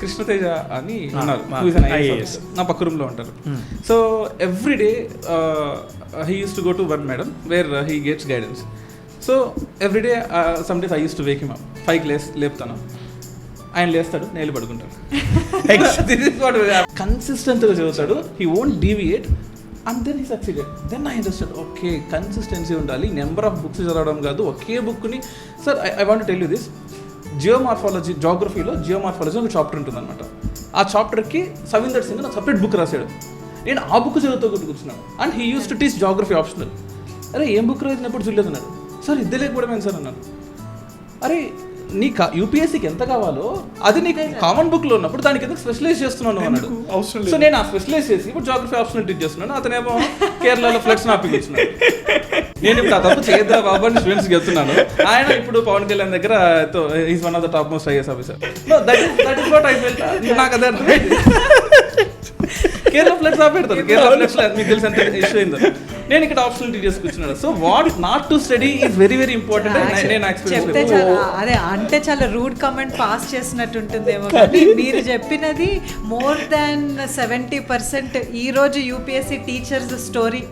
కృష్ణతేజ అని ఉన్నారు. నా పక్క రూమ్లో ఉంటారు. Hmm. So every day he uses to go to one madam where he gets guidance so every day some days I uses to wake him five Lay's లేపుతాను. ఆయన లేస్తాడు నేను పడుకుంటాను కన్సిస్టెంట్గా చదువుతాడు. He won't deviate and then he succeeded then I interested okay consistency ఉండాలి. Number of books చదవడం కాదు ఒకే బుక్ని sir I want tell you this geomorphology జాగ్రఫీలో geomorphology ఒక చాప్టర్ ఉంటుంది అనమాట ఆ చాప్టర్కి సవీందర్ సింగ్ నాకు సపరేట్ బుక్ రాశాడు. నేను ఆ బుక్ చదువుతూ కూర్చున్నాను. And he uses to teach geography optional అరే ఏం బుక్ రాసినప్పుడు చూడలేదు అన్నాడు సార్ ఇద్దరు లేకపోవడం సార్ అన్నాను అరే నీ యూపీఎస్సీకి ఎంత కావాలో అది నీకు కామన్ బుక్లో ఉన్నప్పుడు దానికి ఎందుకు స్పెషలైజ్ చేస్తున్నాను అన్నాడు. సో. నేను ఆ స్పెషలైజ్ చేసి ఇప్పుడు జాగ్రఫీ ఆప్షనల్ టీచ్ చేస్తున్నాను. అతనేమో కేరళలో ఫ్లడ్స్ నాపిక్ ఇచ్చినాడు నేను ఇప్పుడు ఆ తప్పు చేయద్దా బాబు అని స్టూడెంట్స్కి చెప్తున్నాను. ఆయన ఇప్పుడు పవన్ కళ్యాణ్ దగ్గర is one of the top most IAS officer that is that is what I felt నాకు అదే. కేరళ ఫ్లడ్స్ ఆపెడతారు. కేరళ ఫ్లడ్స్ మీకు తెలిసి ఎంత ఇష్యూ అయిందో. నేను ఇక్కడ ఆప్షనల్ టీచర్స్ కూర్చున్నాను. So what not to study is very very important నేను చెప్తే ఎక్స్పీరియన్స్ చాలా అదే అంటే చాలా రూడ్ కమెంట్ పాస్ చేసినట్టుంటుందేమో కానీ మీరు చెప్పినది మోర్ దాన్ సెవెంటీ పర్సెంట్ ఈ రోజు యూపీఎస్సీ టీచర్స్ స్టోరీ